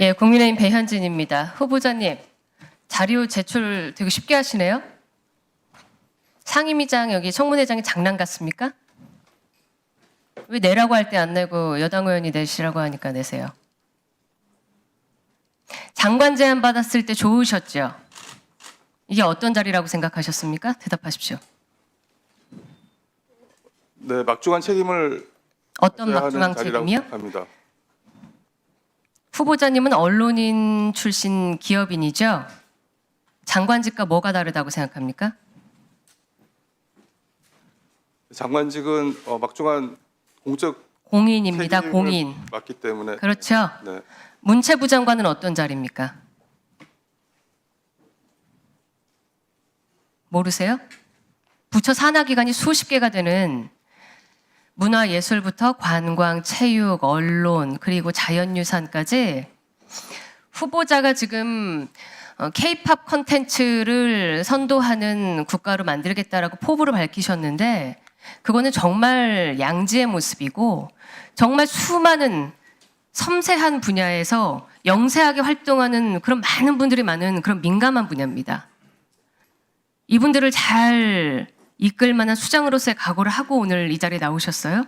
예, 국민의힘 배현진입니다. 후보자님, 자료 제출 되게 쉽게 하시네요. 상임위장 여기 청문회장이 장난 같습니까? 왜 내라고 할 때 안 내고 여당 의원이 내시라고 하니까 내세요. 장관 제안 받았을 때 좋으셨죠? 이게 어떤 자리라고 생각하셨습니까? 대답하십시오. 네, 막중한 책임을 어떤 막중한 책임이요? 생각합니다. 후보자님은 언론인 출신 기업인이죠? 장관직과 뭐가 다르다고 생각합니까? 장관직은 어, 막중한 공적 공인입니다. 책임을 공인. 맡기 때문에 그렇죠. 네, 문체부 장관은 어떤 자리입니까? 모르세요? 부처 산하 기관이 수십 개가 되는 문화예술부터 관광, 체육, 언론, 그리고 자연유산까지 후보자가 지금 K-팝 컨텐츠를 선도하는 국가로 만들겠다라고 포부를 밝히셨는데 그거는 정말 양지의 모습이고 정말 수많은 섬세한 분야에서 영세하게 활동하는 그런 많은 분들이 많은 그런 민감한 분야입니다. 이분들을 잘 이끌 만한 수장으로서의 각오를 하고 오늘 이 자리에 나오셨어요?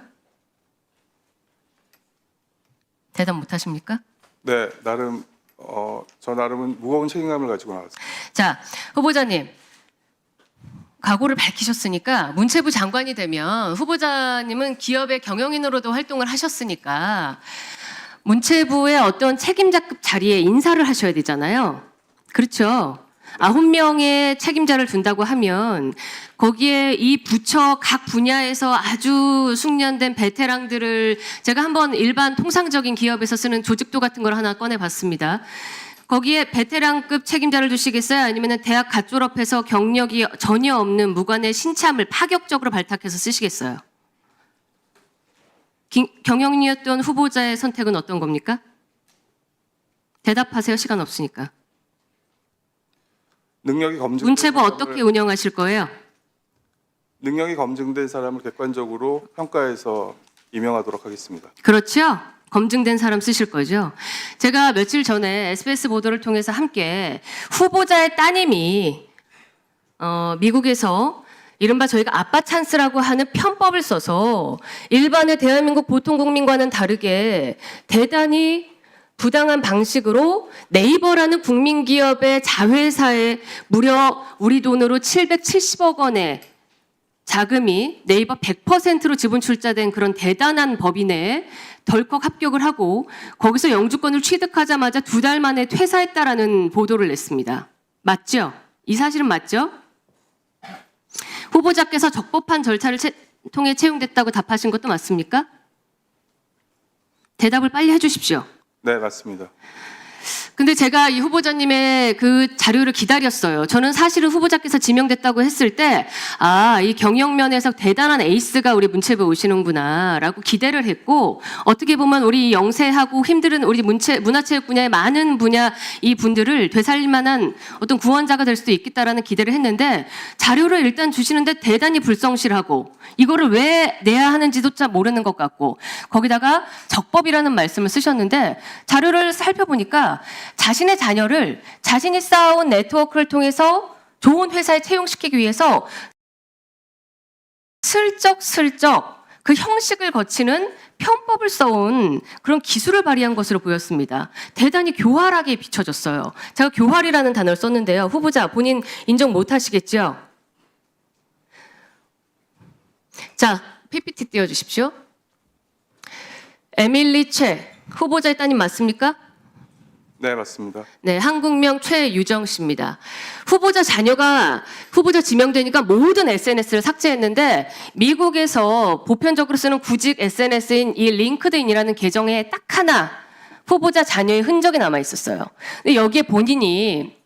대답 못 하십니까? 네, 나름 어, 저 나름은 무거운 책임감을 가지고 나왔습니다. 자, 후보자님. 각오를 밝히셨으니까 문체부 장관이 되면 후보자님은 기업의 경영인으로도 활동을 하셨으니까 문체부의 어떤 책임자급 자리에 인사를 하셔야 되잖아요. 그렇죠. 아홉 명의 책임자를 둔다고 하면 거기에 이 부처 각 분야에서 아주 숙련된 베테랑들을 제가 한번 일반 통상적인 기업에서 쓰는 조직도 같은 걸 하나 꺼내 봤습니다. 거기에 베테랑급 책임자를 두시겠어요? 아니면 대학 갓 졸업해서 경력이 전혀 없는 무관의 신참을 파격적으로 발탁해서 쓰시겠어요? 기- 경영인이었던 후보자의 선택은 어떤 겁니까? 대답하세요. 시간 없으니까. 능력이 검증 문체부 어떻게 운영하실 거예요? 능력이 검증된 사람을 객관적으로 평가해서 임명하도록 하겠습니다. 그렇죠? 검증된 사람 쓰실 거죠. 제가 며칠 전에 SBS 보도를 통해서 함께 후보자의 따님이 어, 미국에서 이른바 저희가 아빠 찬스라고 하는 편법을 써서 일반의 대한민국 보통 국민과는 다르게 대단히 부당한 방식으로 네이버라는 국민기업의 자회사에 무려 우리 돈으로 770억 원의 자금이 네이버 100%로 지분 출자된 그런 대단한 법인에 덜컥 합격을 하고 거기서 영주권을 취득하자마자 두 달 만에 퇴사했다라는 보도를 냈습니다. 맞죠? 이 사실은 맞죠? 후보자께서 적법한 절차를 채- 통해 채용됐다고 답하신 것도 맞습니까? 대답을 빨리 해주십시오. 네, 맞습니다. 근데 제가 이 후보자님의 그 자료를 기다렸어요. 저는 사실은 후보자께서 지명됐다고 했을 때, 아, 이 경영면에서 대단한 에이스가 우리 문체부에 오시는구나, 라고 기대를 했고, 어떻게 보면 우리 영세하고 힘들은 우리 문체, 문화체육 분야의 많은 분야 이 분들을 되살릴 만한 어떤 구원자가 될 수도 있겠다라는 기대를 했는데, 자료를 일단 주시는데 대단히 불성실하고, 이거를 왜 내야 하는지조차 모르는 것 같고, 거기다가 적법이라는 말씀을 쓰셨는데, 자료를 살펴보니까 자신의 자녀를 자신이 쌓아온 네트워크를 통해서 좋은 회사에 채용시키기 위해서 슬쩍슬쩍 그 형식을 거치는 편법을 써온 그런 기술을 발휘한 것으로 보였습니다. 대단히 교활하게 비춰졌어요. 제가 교활이라는 단어를 썼는데요. 후보자 본인 인정 못 하시겠죠? 자, PPT 띄워 주십시오. 에밀리 최 후보자의 따님 맞습니까? 네, 맞습니다. 네, 한국명 최유정 씨입니다. 후보자 자녀가 후보자 지명되니까 모든 SNS를 삭제했는데 미국에서 보편적으로 쓰는 구직 SNS인 이 링크드인이라는 계정에 딱 하나 후보자 자녀의 흔적이 남아 있었어요. 근데 여기에 본인이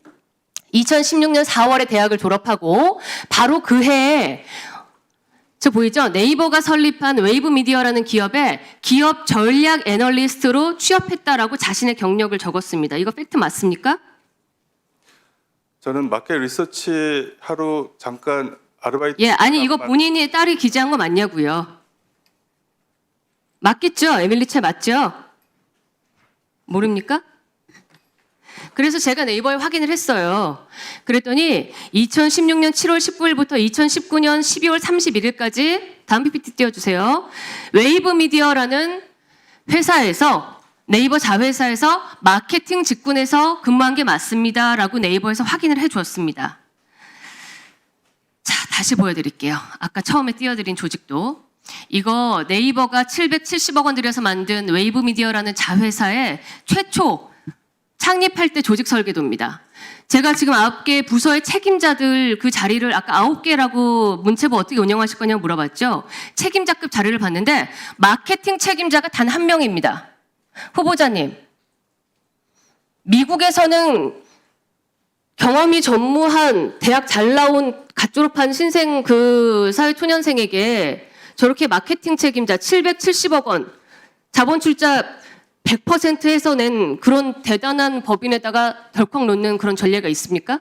2016년 4월에 대학을 졸업하고 바로 그 해에 저 보이죠? 네이버가 설립한 웨이브 미디어라는 기업에 기업 전략 애널리스트로 취업했다라고 자신의 경력을 적었습니다. 이거 팩트 맞습니까? 저는 마켓 리서치 하루 잠깐 아르바이트 예, 아니 이거 본인이 딸이 기재한 거 맞냐고요? 맞겠죠? 에밀리 채 맞죠? 모릅니까? 그래서 제가 네이버에 확인을 했어요. 그랬더니 2016년 7월 19일부터 2019년 12월 31일까지 다음 PPT 띄워주세요. 웨이브 미디어라는 회사에서 네이버 자회사에서 마케팅 직군에서 근무한 게 맞습니다 라고 네이버에서 확인을 해 주었습니다. 자, 다시 보여드릴게요. 아까 처음에 띄워드린 조직도. 이거 네이버가 770억 원 들여서 만든 웨이브 미디어라는 자회사의 최초 창립할 때 조직 설계도입니다. 제가 지금 아홉 개 부서의 책임자들 그 자리를 아까 아홉 개라고 문체부 어떻게 운영하실 거냐고 물어봤죠. 책임자급 자리를 봤는데 마케팅 책임자가 단 한 명입니다. 후보자님, 미국에서는 경험이 전무한 대학 잘 나온 갓 졸업한 신생 그 사회 초년생에게 저렇게 마케팅 책임자 770억 원 자본 출자 100% 해서 낸 그런 대단한 법인에다가 덜컥 놓는 그런 전례가 있습니까?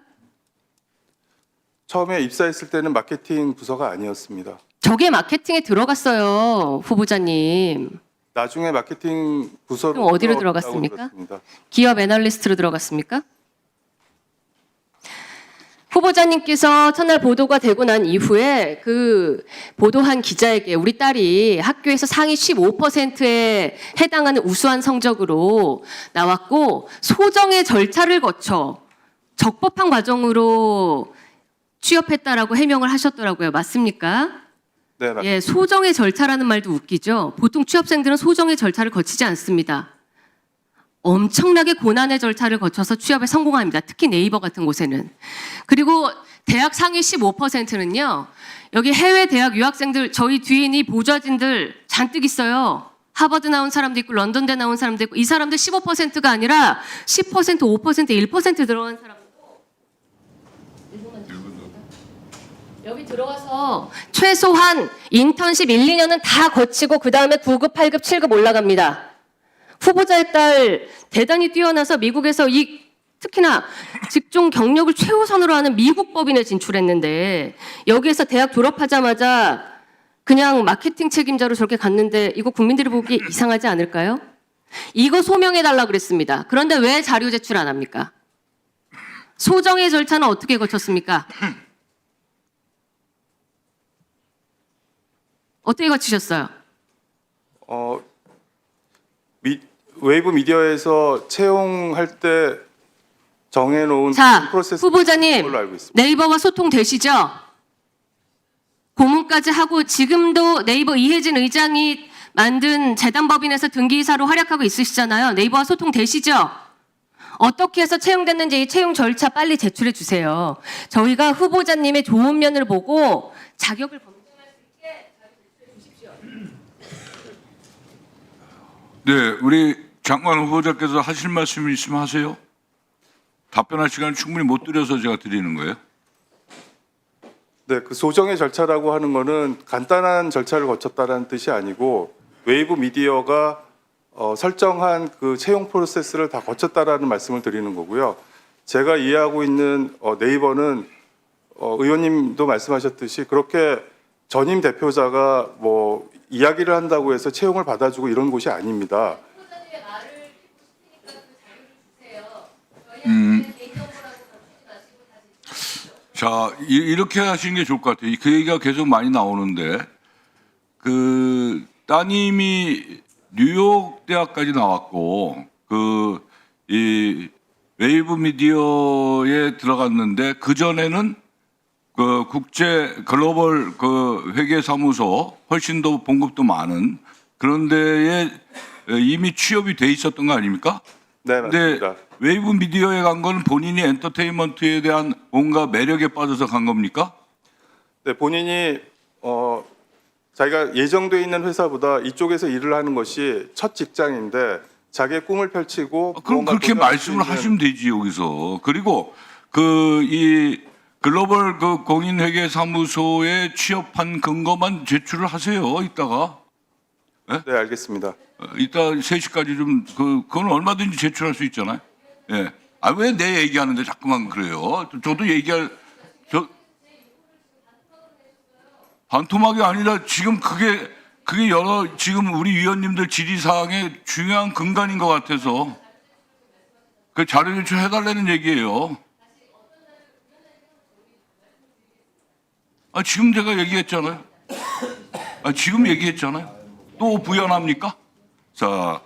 처음에 입사했을 때는 마케팅 부서가 아니었습니다. 저게 마케팅에 들어갔어요, 후보자님. 나중에 마케팅 부서로 그럼 어디로 들어갔습니까? 들었습니다. 기업 애널리스트로 들어갔습니까? 후보자님께서 첫날 보도가 되고 난 이후에 그 보도한 기자에게 우리 딸이 학교에서 상위 15%에 해당하는 우수한 성적으로 나왔고 소정의 절차를 거쳐 적법한 과정으로 취업했다라고 해명을 하셨더라고요. 맞습니까? 네, 맞습니다. 예, 소정의 절차라는 말도 웃기죠. 보통 취업생들은 소정의 절차를 거치지 않습니다. 엄청나게 고난의 절차를 거쳐서 취업에 성공합니다. 특히 네이버 같은 곳에는. 그리고 대학 상위 15%는요. 여기 해외 대학 유학생들 저희 뒤에 있는 이 보좌진들 잔뜩 있어요. 하버드 나온 사람도 있고 런던대 나온 사람도 있고 이 사람들 15%가 아니라 10%, 5%, 1% 들어간 사람도 여기 들어가서 최소한 인턴십 1, 2년은 다 거치고 그 다음에 9급, 8급, 7급 올라갑니다. 후보자의 딸 대단히 뛰어나서 미국에서 이 특히나 직종 경력을 최우선으로 하는 미국 법인에 진출했는데 여기에서 대학 졸업하자마자 그냥 마케팅 책임자로 저렇게 갔는데 이거 국민들이 보기 이상하지 않을까요? 이거 소명해 달라 그랬습니다. 그런데 왜 자료 제출 안 합니까? 소정의 절차는 어떻게 거쳤습니까? 어떻게 거치셨어요? 어, 미, 웨이브 미디어에서 채용할 때 정해놓은 자, 프로세스 후보자님 걸로 알고 있습니다. 네이버와 소통 되시죠? 고문까지 하고 지금도 네이버 이혜진 의장이 만든 재단법인에서 등기이사로 활약하고 있으시잖아요. 네이버와 소통 되시죠? 어떻게 해서 채용됐는지 이 채용 절차 빨리 제출해 주세요. 저희가 후보자님의 좋은 면을 보고 자격을 검 네, 우리 장관 후보자께서 하실 말씀 있으면 하세요. 답변할 시간 충분히 못 드려서 제가 드리는 거예요. 네, 그 소정의 절차라고 하는 거는 간단한 절차를 거쳤다는 뜻이 아니고 웨이브 미디어가 어, 설정한 그 채용 프로세스를 다 거쳤다라는 말씀을 드리는 거고요. 제가 이해하고 있는 어, 네이버는 어, 의원님도 말씀하셨듯이 그렇게 전임 대표자가 뭐 이야기를 한다고 해서 채용을 받아주고 이런 곳이 아닙니다. 자, 이- 이렇게 하시는 게 좋을 것 같아요. 그 얘기가 계속 많이 나오는데 그 따님이 뉴욕 대학까지 나왔고 그 이 웨이브 미디어에 들어갔는데 그 전에는 그 국제 글로벌 그 회계 사무소 훨씬 더 봉급도 많은 그런 데에 이미 취업이 돼 있었던 거 아닙니까? 네, 근데 맞습니다. 웨이브 미디어에 간 건 본인이 엔터테인먼트에 대한 온갖 매력에 빠져서 간 겁니까? 네, 본인이 어, 자기가 예정돼 있는 회사보다 이쪽에서 일을 하는 것이 첫 직장인데 자기의 꿈을 펼치고 아, 그럼 그렇게 도전할 수 말씀을 있는 하시면 되지 여기서. 그리고 그 이 글로벌 그 공인회계 사무소에 취업한 근거만 제출을 하세요. 이따가 네, 알겠습니다. 어, 이따 3시까지 좀 그 그건 얼마든지 제출할 수 있잖아요. 예. 아 왜 내 얘기하는데 자꾸만 그래요? 저도 얘기할 저 반토막이 아니라 지금 그게 그게 여러 지금 우리 위원님들 질의 사항의 중요한 근간인 것 같아서 그그 자료 제출해달라는 얘기예요. 아, 지금 제가 얘기했잖아요. 아, 지금 얘기했잖아요. 또 부연합니까? 자,